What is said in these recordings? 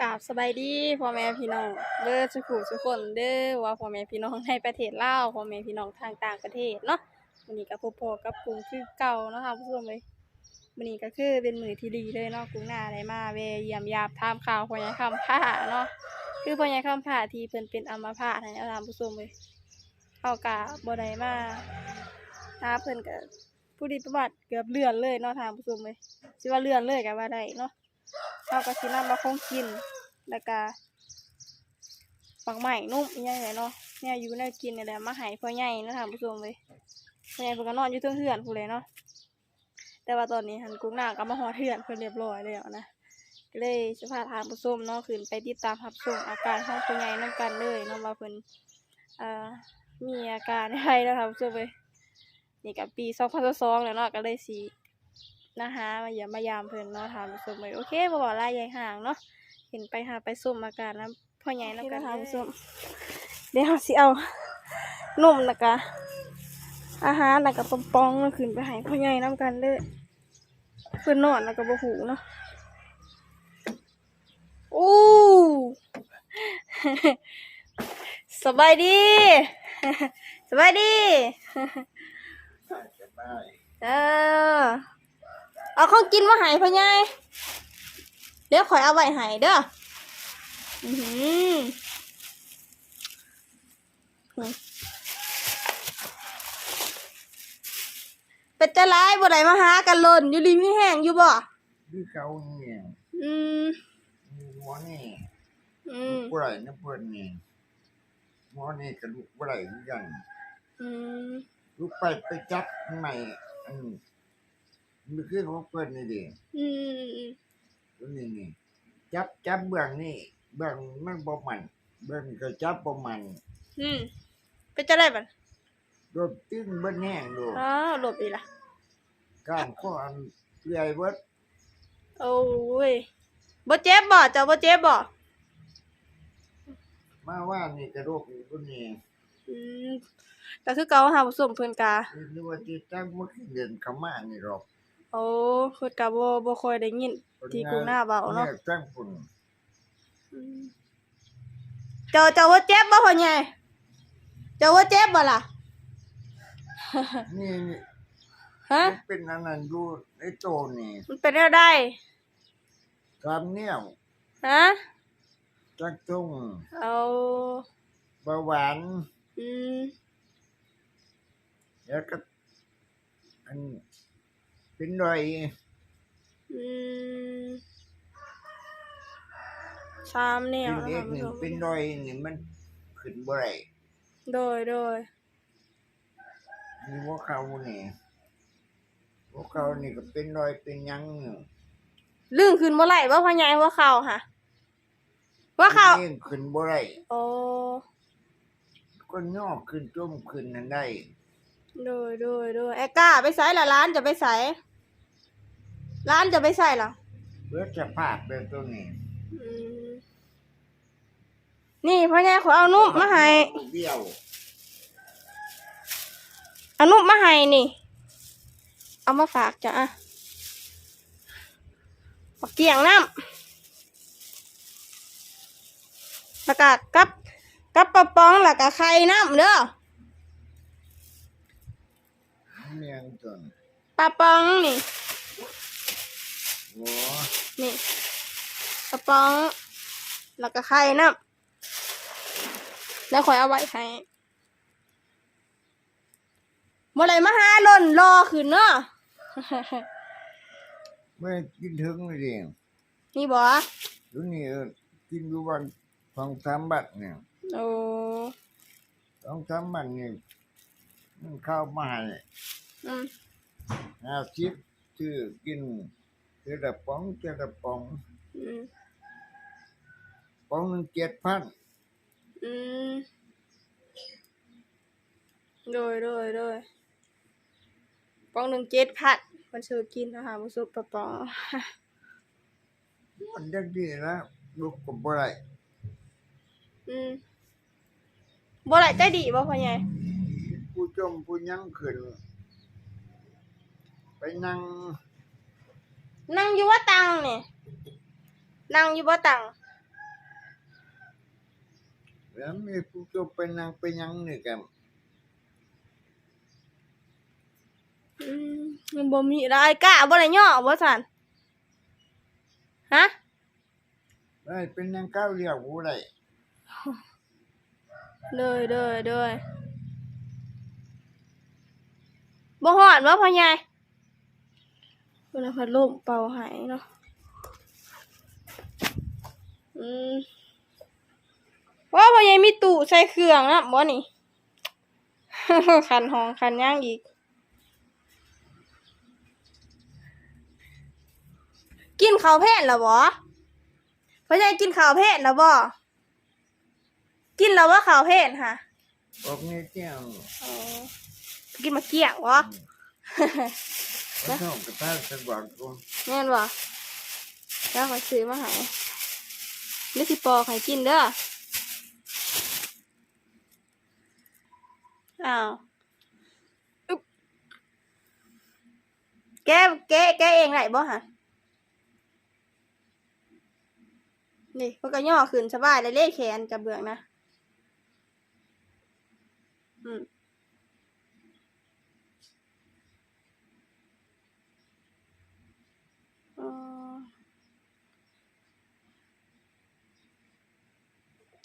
กราบสบายดีพ่อแม่พี่น้องเด้อสุขุสุกคนเด้อว่าพ่อแม่พี่น้องในประเทศลาวพ่อแม่พี่น้องทางต่างประเทศเนาะวันนี้ก็พบพอกับกรุงคือเก่าเนาะค่ะผู้ชมเลยวันนี้ก็คือเป็นมือที่ดีเลยเนาะกรุงหน้าได้มาเวเยี่ยมยามถามข่าวพ่อใหญ่คำผ้าเนาะคือพ่อใหญ่คำผ้าที่เพิ่นเป็นอัมพาตให้เอาถามผู้ชมเลยเขากะบ่ได้มาหาเพิ่นก็ผู้ดีประวัติเกือบเลื่อนเลยเนาะถามผู้ชมเลยสิว่าเลื่อนเลยก็ว่าได้เนาะ เราก็สินำมาคงกิน แล้วก็ปักใหม่นุ่มอีหยังไงเนาะเนี่ยอยู่ในกินนี่แหละมาให้พ่อใหญ่นะท่านผู้ชมเลยพ่อใหญ่เพิ่นก็นอนอยู่เทิงเฮือนพู้เลยเนาะ แต่ว่าตอนนี้หันกุ้งนาก็มาฮอดเฮือนเพิ่นเรียบร้อยแล้วนะก็เลยจะพาทานผู้ชมเนาะขึ้นไปติดตามรับชมอาการของพ่อใหญ่นํกันเลยเนาะว่าเพิ่นอ่ามีอาการอะไรแล้วท่านผู้ชมเลยนี่ก็ปี2022แล้วเนาะก็เลยสิ นะคะมาเยี่ยมมายามเพิ่นเนาะถามผู้ชมเลยโอเคบ่บอกลายใหญ่ห่างเนาะเห็นไปหาไปส้มอาการนะพ่อใหญ่แล้วกันค่ะผู้ชมเดี๋ยวเราสิเอานมแล้วก็อาหารแล้วก็ปอมปองๆแล้วขึ้นไปให้พ่อใหญ่นํกันเด้อเพิ่นนอนแล้วก็บ่หูเนาะอู้สบายดีสบายดีสบายเออ เอาของกินมาใหายพ่อใหญ่เดี๋ยวข่อยเอาไว้ใหายเด้ออือหือหือเป็นจะร้ายบ่ได้มาหากันหล่นอยู่ริมแห้งอยู่บ่คือเขาเนี่ยอืมหมอนี่อืมผู้ไรนะเพื่อนนี่หมอนี่กระดูกผู้ไรเหมือนกันอืมลูกไปไปจับใหม่อัน มันคือของเพื่อนนี่ดิอืมอืมตัวนี้นี่จับจับเบื้องนี่เบื้องมันบ่มัน เบื้องก็จับบ่มันอืมเป็นจะได้บัดโดนตึ้งเบิ้แห้งดูอ้าวหลบอีกละก้างข้ออันเปื่อยเบิดโอ้ยบ่เจ็บบ่เจ้าบ่เจ็บบ่มาว่านี่กระดูกนี่ตัวนี้อืมก็คือเก่าหาผู้ชมเพิ่นกาหรือว่าที่จังมันเดินเข้ามานี่หรอก โอ้เพิ่นก็บ่บ่ค่อยได้ยินที่กูหน้าเบาเนาะยจังฝุ่นเจ้าเจ้าว่าเจ็บบ่พ่อใหญ่เจ้าว่าเจ็บบ่ล่ะนี่นี่ฮะมันเป็นอันนั้นดูไอ้โตนี่มันเป็นอะไรกามเนี่ยวฮะจักตุ้งเอาเบาหวานอืมแล้วก็อัน เป็นรอยอืมสามแนเป็วนนะเล็คะกผู้นี่ชมเป็นรอยนี่มันขึ้นบ่ได้โดยโดยมีหัวเขานี่หัวเขานี่ก็เป็นรอยเป็นหยังนี่ลื่นขึ้นบ่ไหลบ่พ่อใหญ่ว่าเข่าค่ะว่าเข่าเองขึ้นบ่ได้โอ้ก็ย่อขึ้นจุ่มขึ้นนั่นได้ โดยโดยโดยไอ้ก้าไปใส่ละร้านจะไปใส่ ร้านจะไปใส่ล่ะเพื่อจะภาพแบบตัวนี้อืมนี่พ่อใหญ่ขอเอานุ่มมาให้เดียวเอานุ่มมาให้นี่ เอามาฝากจ้ะอะปักเกียงน้ำแล้วก็กับกับปะปองแล้วก็ไข่น้ำเด้อเมียงจนปลาปองนี่โอ้ นี่ปลาปอง แล้วก็ไข่น้ำแล้วคอยเอาไว้ให้เมื่อไรมาหาหล่นรอขึ้นเนาะไม่กินถึงเลยดินี่บ่ตัวนี้เออกินอยู่วันสองสามบัตเนี่ยโอ้สองสามบัตเนี่ยมันเข้ามาให้อืมห้าสิบชื่อกิน เจอละป๋องเจอละป๋องอืมป๋องหนึ่งเจ็ดพันอืมโดยโดยโดยปองหนึ่งเจ็ดพัดมันซื้อกินนะคะมุสุปะปองมันจังดีนะลูกก็บ่ได้อืมบ่ไหลใจดีบ่พ่อใหญ่ผู้จมผู้ยังขึ้นไปนั่ง นั่งอยู่ว่าตังเนี่ยนั่งอยู่ว่าตังแล้วมีผู้ตัวเป็นนางเป็นหยังนี่กันอืมมันบ่มีรายกะบ่ได้ย่อบ่ซั่นฮะได้เป็นนางก้าวเรียกผู้ใดเลยเลยเลยบ่ฮอดบ่พ่อใหญ่ เพิ่นเอาพัดลมเป่าให้เนาะ อืมว่าพ่อใหญ่มีตู้ใส่เครื่องนะบ่นี่ คันห้องคันย่างอีก กินข้าวแพทย์แล้วบ่พ่อใหญ่กินข้าวแพทย์แล้วบ่กินแล้วว่าข้าวแพทย์ค่ะบอกนี่เจ้าอ๋อกินมาเกี่ยงวะ พระเจ้ากระทาสว่างกูแม่นวะแล้วขอยซื้อมาให้นี่สิปอกให้กินเด้ออ้าวอึ๊บแกแกแกเองไหนบ่ฮะนี่มันก็ย่อขึ้นสบายเลยเล่แขนจะเบื่องนะ อืม อ๋อ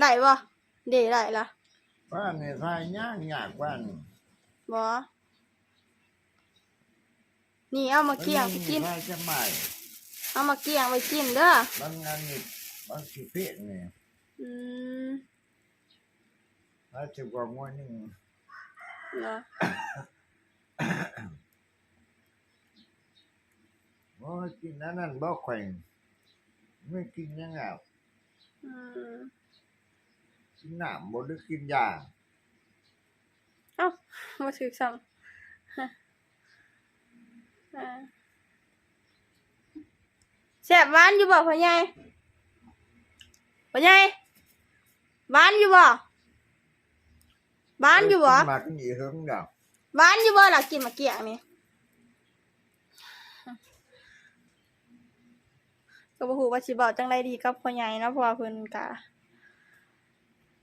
ไหนวะเดี๋ยวไหนล่ะบ้านนี่ทายยากยากบ้านบอนี่เอามาเกี่ยงไปกิน ทายจะไม่เอามาเกี่ยงไปกินเด้อบางงานนี่บางสิเพศนี่อืมถ้าจะกว่างวันนึงเนาะบ่กินอันนั้นบ่ค่อยไม่กินอยังไงอืม กินน้ำบ่ได้กินยาเอ้ามาถือซ้ำฮะอ่าแซ่บหวานอยู่บ่พ่อใหญ่พ่อใหญ่หวานอยู่บ่หวานอยู่บ่กินหมากนี่เฮิงดอกหวานอยู่บ่ล่ะกินมาเกี่ยงนี่ก็บ่ฮู้ว่าสิบอกจังไดดีกับพ่อใหญ่เนาะเพราะว่าเพิ่นก็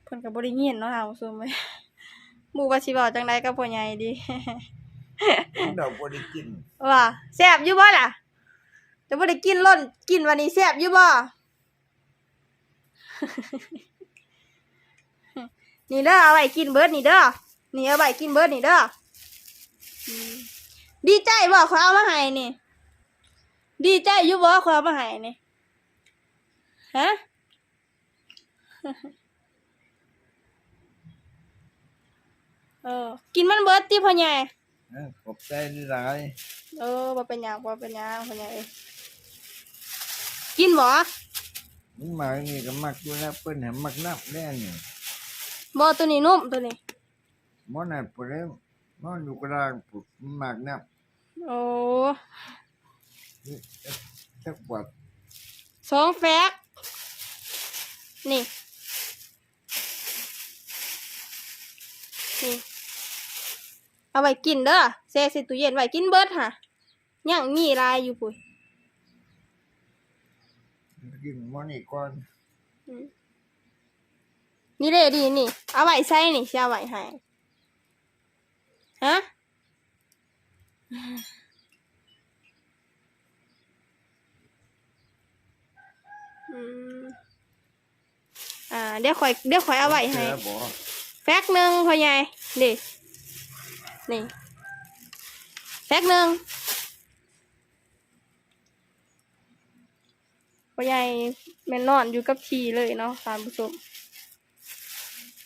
เพิ่นก็บ่ได้ยินเนาะค่ะผู้ชมเอ้ยบ่ว่าสิบอกจังไดกับพ่อใหญ่ดีดอกบ่ได้กินว่าแซ่บอยู่บ่ล่ะแต่บ่ได้กินล้นกินวันนี้แซ่บอยู่บ่นี่เด้อเอาไว้กินเบิดนี่เด้อนี่เอาไว้กินเบิดนี่เด้ออืมดีใจบ่เขาเอามาให้นี่ดีใจอยู่บ่เขาเอามาให้นี่ฮะ เออ กินมันเบิดติพ่อใหญ่เอ้อขอบใจหลายเออบ่เป็นหยังบ่เป็นหยังพ่อใหญ่เอ้ยกินบ่มันหมากนี่ก็มักอยู่แล้วเปิ้นให้มักนับแน่นี่บ่ตัวนี้นุ่มตัวนี้ หมอนั่นพุ่นแล้วหมออยู่กลางปุดมันมักนับโอ้จักบวดสองแฟกนี่นี่ เอาไว้กินเด้อแช่ใส่ตู้เย็นไว้กินเบิดค่ะยังมีลายอยู่ปุ้ยกินหมอนี่ก่อนอืมนี่เด้ดีนี่ เอาไว้ใส่นี่สิเอาไว้ให้ฮะอืมอ่าเดี๋ยวข่อยเดี๋ยวข่อยเอาไว้ให้ เสือบ่แฟกหนึ่งพ่อใหญ่นี่ นี่แฟกหนึ่งพ่อใหญ่แม่นนอนอยู่กับทีเลยเนาะท่านผู้ชม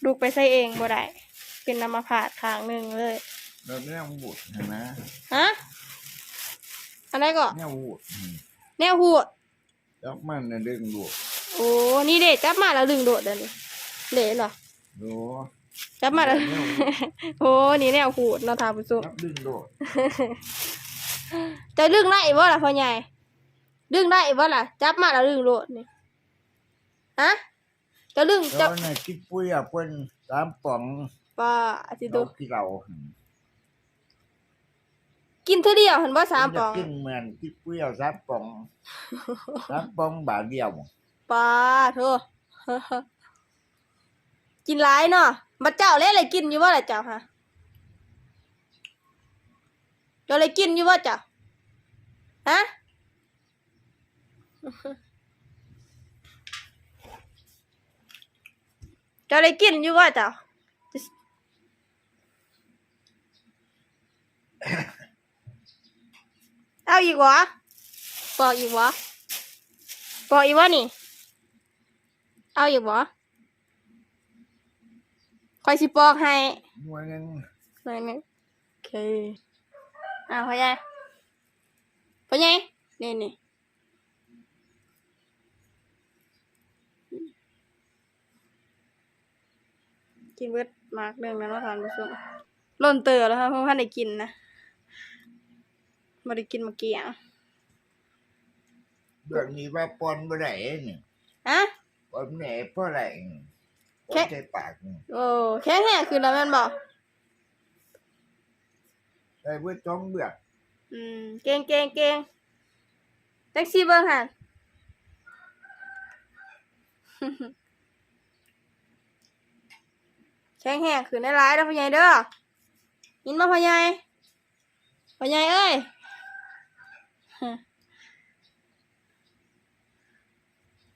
ลูกไปใส่เองบ่ได้เป็นน้ำมาผาดข้างหนึ่งเลยแล้วแนวบูดเห็นไหมฮะอะไรก็แนวบูดอืมแนวหูดจักมันน่ะดึงดูดโอ้นี่เด็จับมาแล้วดึงโดดเดี๋ยวนี้เละเหรอดู จับมาแล้วแนวหูดโอ้นี่แนวหูดเนาะท่านผู้ชมจับดึงดูดจะดึงได้บ่ล่ะพ่อใหญ่ ดึงได้บ่ล่ะ จับมาแล้วดึงโลดนี่ฮะจะดึงแล้จะวน่ะกินปุ้ยอะเพิ่นสามป่องป้าสิเราดูกินเรากินเท่าเดียวเห็นบ่สามปองจะกินเหมือนกินปุ้ยอะสามป่องสามป่องบาทเดียวป้าโธ่ กินหลายเนาะบัดเจ้าเล่อะไรกินอยู่ว่าล่ะเจ้าฮะเจ้าเลยกินอยู่ว่าเจ้าฮะเจ้าเลยกินอยู่ว่าเจ้าเอาอีกวะปอกอีกวะปอกอีกวะนี่ เอาอีกวะ คอยสิปอกให้มวยหนึงหน่อยหนึงโอเคอ่าพ่อใหญ่พ่อใหญ่นี่นี่กินเบิดมากเรื่องนั้นว่าทานผู้ชมล่นเตอแล้วครับเพราะว่าได้กินนะไม่ได้กินเมื่อกี้อะเรื่องนี้ว่าปอนบ่ได้นี่ฮะปอนแหน่เพราะอะไรนี่ปอ แค่นใส่ปากนี่โอ้แข็งแห้งคือแล้วแม่นบอกได้เบิดสองเบือกอืมเก่งเก่งเก่งแท็กซี่เบิ้งหันแข็งแห้งคือในร้ายแล้วพ่อใหญ่เด้อยินมาพ่อใหญ่พ่อใหญ่เอ้ย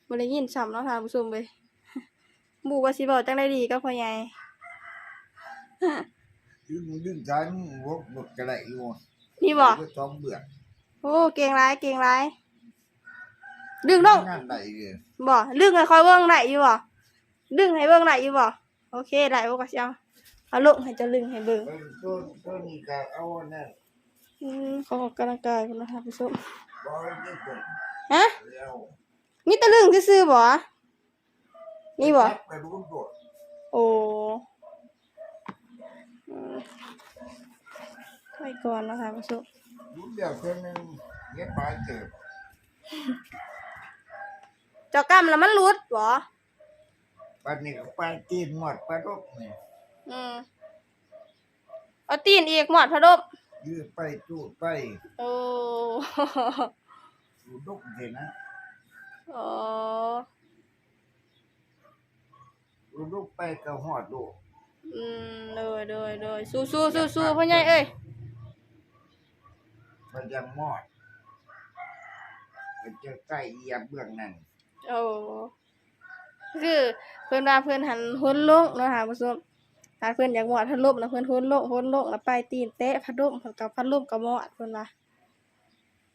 บ่ได้ยินซ้ำเนาะท่านผู้ชมเว้ย บูว่าสิบอกจังได้ดีก็พ่อใหญ่ ดึงดึงซ้ายมึงวกบกกระไรอยู่นี่บ่เบิดสองเบือกโอ้เก่งร้ายเก่งร้ายดึงน้องงานได้เลยบ่ดึงให้คอยเบิ่งได้อยู่บ่ดึงให้เบิ่งได้อยู่บ่โอเคได้บ่ก็สิเอาเอาลงให้เจะลึงให้เบิ่งเออต้นต้นนี้ก็เอาอันนั่นอืมขอออกกำลังกายพุ่นนะคะผู้ชมบอยที่สุดฮะแล้วมีแต่ลึงซื่อๆบ่ นี่บ่กระดูกโดดโอ้อืมไปก่อนนะคะผู้ชมรู้เดียวเท่านึงเย็บปลายเกิดเจ้ากรรมแล้วมันหลุดบ่ปลานี่ก็ปลาจีนหมดปลาดกนี่อืมเอาตีนอีกหมอดพะดบยืดไปจูดไปโอ้จูดดกเห็นนะอ๋อ จูดดกไปก็หอดดูอืมโดยโดยโดยสู้สู้สู้สู้พ่อใหญ่เอ้ยมันยังมอด มันจะใกล้เหยียบเบื้องนั้นโอ้คือเพื่อนว่าเพื่อนหันหุนลงเนาะค่ะผู้ชมถ้าเพื่อนอยากหมอดพัดลมแล้วเพื่อนหุนลงหุนลงแล้วไปตีนเตะพัดลมเพิ่นกับพัดลมกับหมอดเพื่อนว่า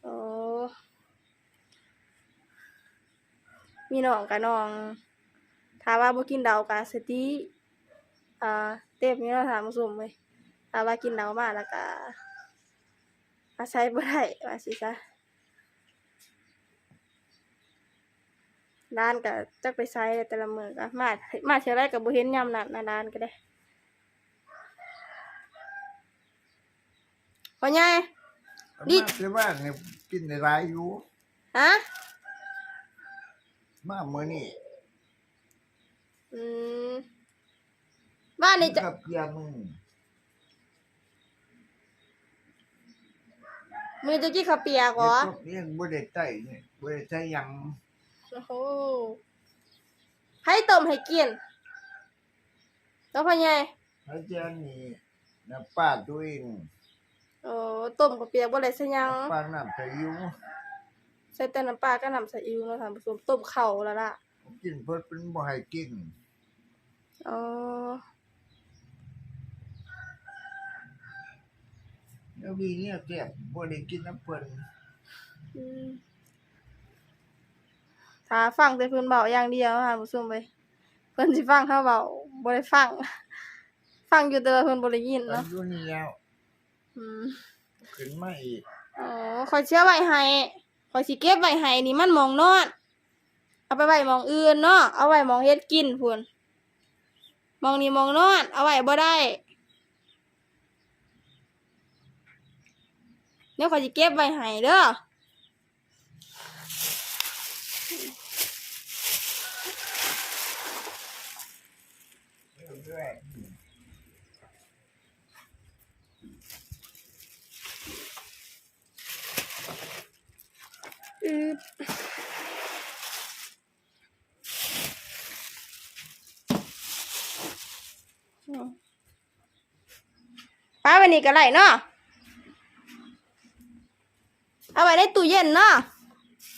โอ้มีน้องกับน้อง ถ้าว่าบ่กินดาวกับสติอ่าเต็มนี่เนาะค่ะผู้ชมเว้ยถ้าว่ากินดาวมาแล้วก็อาศัยบ่ได้ว่าสิซะร้านก็จักไปไซแต่ละมือก็มา มาเท่าไรก็บ่เห็นยามนั้นนะร้านก็ได้พ่อใหญ่ดิมาที่บ้านเนี่ยกินในร้ายอยู่ ฮะ มาเมื่อนี่ อืมบ้านนี่จะกับเพียมึงมือจะกินข้าวเปียกเหรอพวกนี้บ่ได้ใต้นี่บ่ได้ใช้หยังโอ้โหให้ต้มให้กินแล้วพ่อใหญ่อาจารย์นี่น้ำป้าตัวเองโอ้ต้มข้าวเปียกบ่ได้ใส่หยังป้าน้ำใส่อยู่ใส่แต่น้ำปลากับน้ำซีอิ๊วเนาะท่านผู้ชมต้มข้าวแล้วล่ะ กินเพิ่นเป็นบ่ให้กินอ๋อแล้วมีเนี่ยแซ่บบ่ได้กินน้ำเพิ่นอืมถ้าฟังแต่เพิ่นเบาอย่างเดียวค่ะผู้ชมเว้ยเพิ่นสิฟังเฮาเบาบ่ได้ฟัง ฟังอยู่แต่ว่าเพิ่นบ่ได้ยินตอนเนาะอยู่นี่แล้วอืม ขึ้นมาอีก อ๋อข่อยเชื่อไว้ให้ข่อยสิเก็บไว้ให้นี่มันหมองนอน เอาไปไว้มองอื่นเนาะเอาไว้มองเฮ็ดกินพุ่นมองนี้หมองนอน เอาไว้บ่ได้เดี๋ยวขอยสิเก็บไว้ให้เด้อเรื่อยๆอืออืม ป้าวันนี้ก็ไรเนาะเอาไว้ในตู้เย็นเนาะ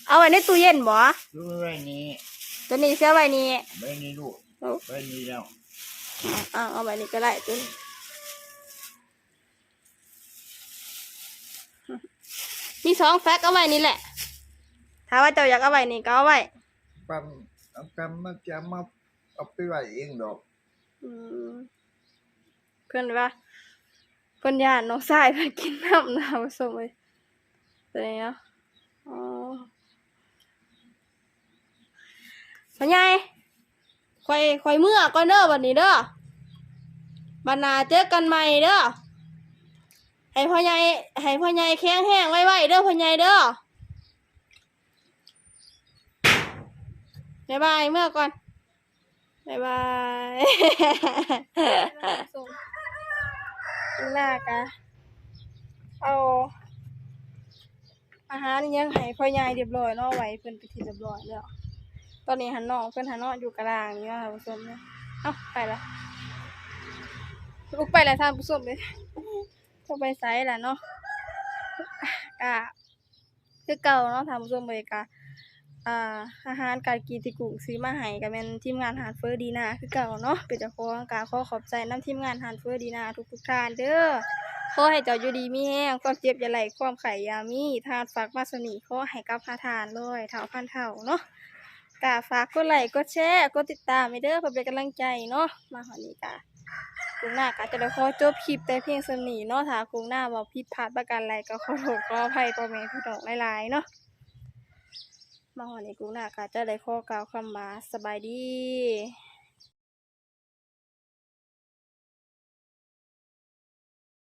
เอาไว้ในตู้เย็นบ่ดูไว้นี่ตัวนี้เสียไว้นี่ไว้นี่ลูกเอาไว้นี่แล้วอ่าเอาไว้นี่ก็ไรตัวนี้มีสองแฟกเอาไว้นี่แหละ ถ้าว่าเจ้าอยากเอาไว้นี่ก็เอาไว้ปั๊มเอาปั๊มมาจะมาเอาไปไว้เองดอก อืมเพื่อนว่าเพื่อนญาติน้องชายเพื่อนกินน้ำนะผสมเลยตัวนี้เนาะอ๋อพ่อใหญ่คอยคอยเมื่อก่อนเด้อวันนี้เด้อบันนาเจอกันใหม่เด้อให้พ่อใหญ่ให้พ่อใหญ่แข็งแห้งไว้ๆเด้อพ่อใหญ่เด้อบ๊ายบายเมื่อก่อนบายบาย ข้างหน้ากะเอาอาหารอิหยังให้พ่อยายเรียบร้อยเนาะไว้เพิ่นไปที่เรียบร้อยแล้วตอนนี้หันนอเพิ่นหันนออยู่กลางนี่ว่าท่านผู้ชมเนี่ยเอ้าไปละลุกไปล้วท่านผู้ชมเลยก็ไปไสล่ะเนาะกะคือเก่าเนาะท่านผู้ชมเลยกะ อ่าอาหารการกินที่กุ้งซื้อมาให้ก็แม่นทีมงานหาดเฟอร์ดีนาคือเก่าเนาะเป็นเจ้าของกาขอขอบใจน้ำทีมงานหาดเฟอร์ดีนาทุกๆท่านเด้อขอให้เจ้าอยู่ดีมีแห้งความเจ็บอย่าไหลความไข่ยามีทานฝากมาสนีขอให้กับพาทานเลยเท่าพันเท่าเนาะกาฝากกดไลค์กดแชร์กดติดตามให้เด้อเพื่อเป็นกำลังใจเนาะมาหอนี้กากุ้งหน้ากาจะได้ขอจบคลิปแต่เพียงสนีเนาะถ้ากุ้งหน้าบอกผิดพลาดประการใดก็ขอโทษขออภัยพ่อแม่พี่น้องหลายๆเนาะ มาหอนี้กูน่ะก็จะได้ข้อกล่าวคำว่าสบายดี